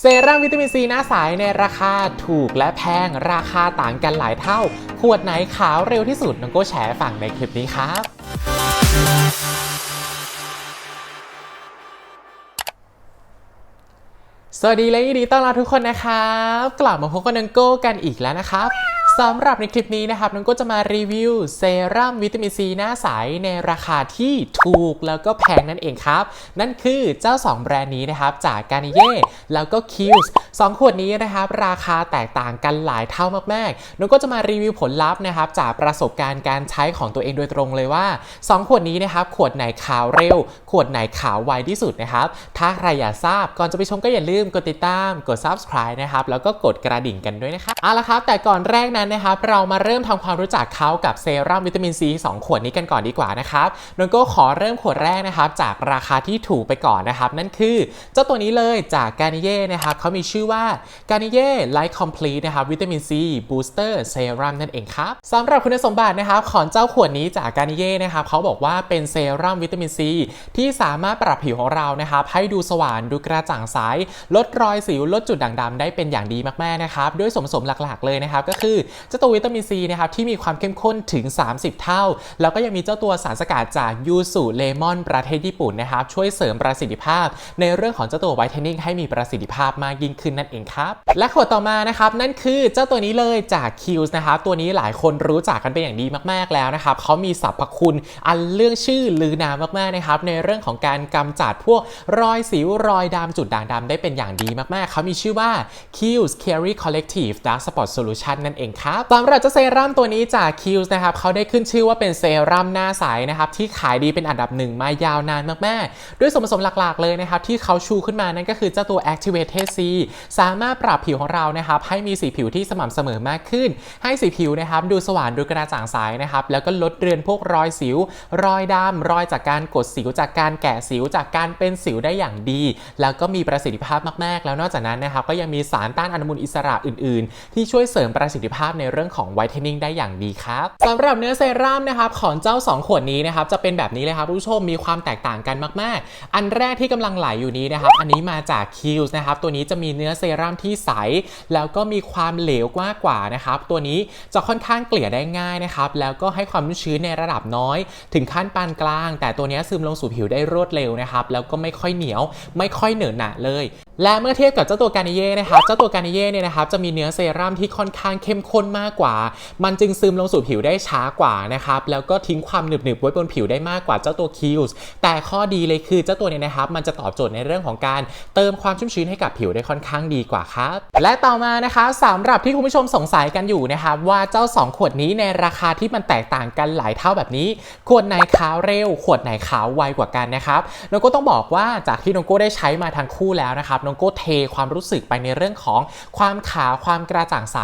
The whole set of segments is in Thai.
เซรั่มวิตามินซีหน้าใสในราคาถูกและแพงราคาต่างกันหลายเท่า ขวดไหนขาวเร็วที่สุดน้องโก้แชร์ฝั่งในคลิปนี้ครับสวัสดีและยินดีต้อนรับทุกคนนะครับ กลับมาพบกับนังโก้กันอีกแล้วนะครับ สำหรับในคลิปนี้นะครับนังก้จะมารีวิวเซรั่มวิตามินซีหน้าใสในราคาที่ถูกแล้วก็แพงนั่นเองครับ นั่นคือเจ้า 2 แบรนด์นี้นะครับ จากกานิเย่แล้วก็คิวส์สองขวดนี้นะครับ ราคาแตกต่างกันหลายเท่ามากๆนังก้จะมารีวิวผลลัพธ์นะครับ จากประสบการณ์การใช้ของตัวเองโดยตรงเลยว่า 2 ขวดนี้นะครับ ขวดไหนขาวเร็ว ขวดไหนขาวไวที่สุดนะครับถ้าใครอยากทราบก่อนจะไปชมก็อย่าลืมกดติดตามกด subscribe นะครับแล้วก็กดกระดิ่งกันด้วยนะครับเอาละครับแต่ก่อนแรกนั้นนะครับเรามาเริ่มทำความรู้จักเขากับเซรั่มวิตามินซี2ขวดนี้กันก่อนดีกว่านะครับนนก็ขอเริ่มขวดแรกนะครับจากราคาที่ถูกไปก่อนนะครับ นั่นคือเจ้าตัวนี้เลยจากการนิเย่นะครับเขามีชื่อว่าการิเย่ไลท์คอมพลีทนะครับวิตามินซีบูสเตอร์เซรั่มนั่นเองครับสำหรับคุณสมบัตินะครับของเจ้าขวดนี้จากการิเย่นะครับเขาบอกว่าเป็นเซรั่มวิตามินซีที่สามารถปรับผิวของเรานะครับให้ดูสว่างดูกระจ่างใสลดรอยสิวลดจุดด่างดำได้เป็นอย่างดีมากๆนะครับด้วยส่วนผสมหลักๆเลยนะครับก็คือเจ้าตัววิตามินซีนะครับที่มีความเข้มข้นถึง 30 เท่า แล้วก็ยังมีเจ้าตัวสารสกัดจากยูสุเลมอนประเทศญี่ปุ่นนะครับช่วยเสริมประสิทธิภาพ ในเรื่องของเจ้าตัวไวท์เทนนิ่งให้มีประสิทธิภาพมากยิ่งขึ้นนั่นเองครับและขวดต่อมานะครับนั่นคือเจ้าตัวนี้เลยจาก q ิวส์นะครับตัวนี้หลายคนรู้จักกันเป็นอย่างดีมากๆแล้วนะครับเขามีสรรพคุณอันเรื่องชื่อลือนามมากๆนะครับในเรื่องของการกำจัดพวกรอยสิวรอยดำจุดด่างดำได้เป็นอย่างดีมากๆเขามีชื่อว่า q i l s Carry Collective Dark Spot Solution นั่นเองครับสำหรับเจ้าเซรั่มตัวนี้จาก q i l s นะครับเขาได้ขึ้นชื่อว่าเป็นเซรั่มหน้าใสนะครับที่ขายดีเป็นอันดับหนึ่งมายาวนานมากๆ ด้วยส่วนผสมหลักๆเลยนะครับที่เขาชูขึ้นมานั่นก็คือเจ้าตัว Activated C สามารถปรับผิวของเรานะครับให้มีสีผิวที่สม่ำเสมอมากขึ้น ให้สีผิวนะครับดูสว่างดูกระจ่างใสนะครับแล้วก็ลดเรือนพวกรอยสิว รอยดำรอยจากการกดสิวจากการแกะสิวจากการเป็นสิวได้อย่างดี แล้วก็มีประสิทธิภาพมากๆ แล้วนอกจากนั้นนะครับก็ยังมีสารต้านอนุมูลอิสระอื่น ๆ ที่ช่วยเสริมประสิทธิภาพในเรื่องของไวท์เทนนิ่งได้อย่างดีครับสำหรับเนื้อเซรั่มนะครับของเจ้า 2 ขวดนี้นะครับจะเป็นแบบนี้เลยครับผู้ชมมีความแตกต่างกันมากๆ อันแรกที่กำลังไหลอยู่นี้นะครับอันนี้มาจากคิวส์นะครับตัวนี้จะมีเนื้อเซรั่มที่ใส แล้วก็มีความเหลวกว่ากว่านะครับตัวนี้จะค่อนข้างเกลี่ยได้ง่ายนะครับแล้วก็ให้ความชุ่มชื้นในระดับน้อย ถึงขั้นปานกลาง แต่ตัวนี้ซึมลงสู่ผิวได้รวดเร็วนะครับ แล้วก็ไม่ค่อยเหนียว ไม่ค่อยเหนอะหนะเลย และเมื่อเทียบกับเจ้าตัวการนิเย่นะครับ เจ้าตัวการนิเย่เนี่ยนะครับจะมีเนื้อเซรั่มที่ค่อนข้างเข้มข้นมากกว่า มันจึงซึมลงสู่ผิวได้ช้ากว่านะครับ แล้วก็ทิ้งความหนึบๆไว้บนผิวได้มากกว่าเจ้าตัวคิวส์แต่ข้อดีเลยคือเจ้าตัวเนี่ยนะครับ มันจะตอบโจทย์ในเรื่องของการเติมความชุ่มชื้นให้กับผิวได้ค่อนข้างดีกว่าครับ และต่อมานะคะสำหรับที่คุณผู้ชมสงสัยกันอยู่นะครับว่าเจ้า 2 ขวดนี้ในราคาที่มันแตกต่างกันหลายเท่าแบบนี้ ขวดไหนขาวเร็ว ขวดไหนขาวไวกว่ากันนะครับนโก้ต้องบอกว่าจากที่นโก้ได้ใช้มาทั้งคู่แล้วนะครับน้องโก้เทความรู้สึกไปในเรื่องของความขาวความกระจ่างใส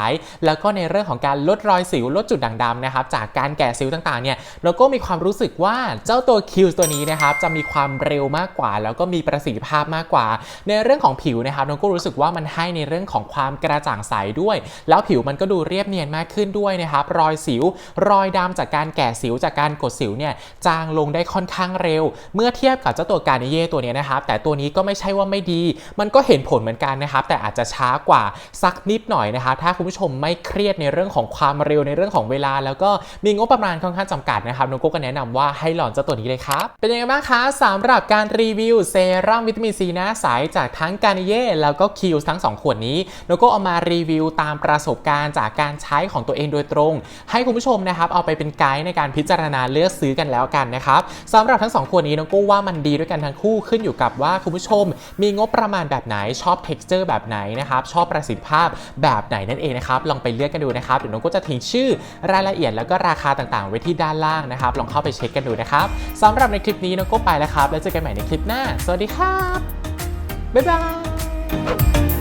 แล้วก็ในเรื่องของการลดรอยสิวลดจุดด่างดำนะครับจากการแก่สิวต่างๆเนี่ยเราก็มีความรู้สึกว่าเจ้าตัวคิวตัวนี้นะครับจะมีความเร็วมากกว่า แล้วก็มีประสิทธิภาพมากกว่า ในเรื่องของผิวนะครับน้องก็รู้สึกว่ามันให้ในเรื่องของความกระจ่างใสด้วย แล้วผิวมันก็ดูเรียบเนียนมากขึ้นด้วยนะครับรอยสิวรอยดำจากการแก่สิวจากการกดสิวเนี่ยจางลงได้ค่อนข้างเร็ว เมื่อเทียบกับเจ้าตัวการเย่ตัวนี้นะครับแต่ตัวนี้ก็ไม่ใช่ว่าไม่ดี มันก็เห็นผลเหมือนกันนะครับ แต่อาจจะช้ากว่าสักนิดหน่อยนะครับ ถ้าคุณผู้ชมไม่เครียดในเรื่องของความเร็วในเรื่องของเวลา แล้วก็มีงบประมาณค่อนข้างจำกัดนะครับน้องโก้ก็แนะนำว่าให้หลองเจ้าตัวนี้เลยครับ เป็นยังไงบ้างคะสำหรับการรีวิวเซรั่มวิตามินซีหน้าใสจากทั้งการนิเย่แล้วก็คิวทั้ง 2 ขวดนี้น้องโก้เอามารีวิวตามประสบการณ์จากการใช้ของตัวเองโดยตรง ให้คุณผู้ชมนะครับเอาไปเป็นไกด์ในการพิจารณาเลือกซื้อกันแล้วกันนะครับสำหรับทั้ง2ขวดนี้น้องโก้ว่ามันดีด้วยกันทั้งคู่ขึ้นอยู่กับว่าคุณผู้ชมมีงบประมาณแบบไหนชอบ texture แบบไหนนะครับชอบประสิทธิภาพแบบไหนนั่นเองนะครับลองไปเลือกกันดูนะครับเดี๋ยวน้องก็จะทิ้งชื่อรายละเอียดแล้วก็ราคาต่างๆ ไว้ที่ด้านล่างนะครับลองเข้าไปเช็คกันดูนะครับสำหรับในคลิปนี้น้องก็ไปแล้วครับแล้วเจอกันใหม่ในคลิปหน้า สวัสดีครับบ๊ายบาย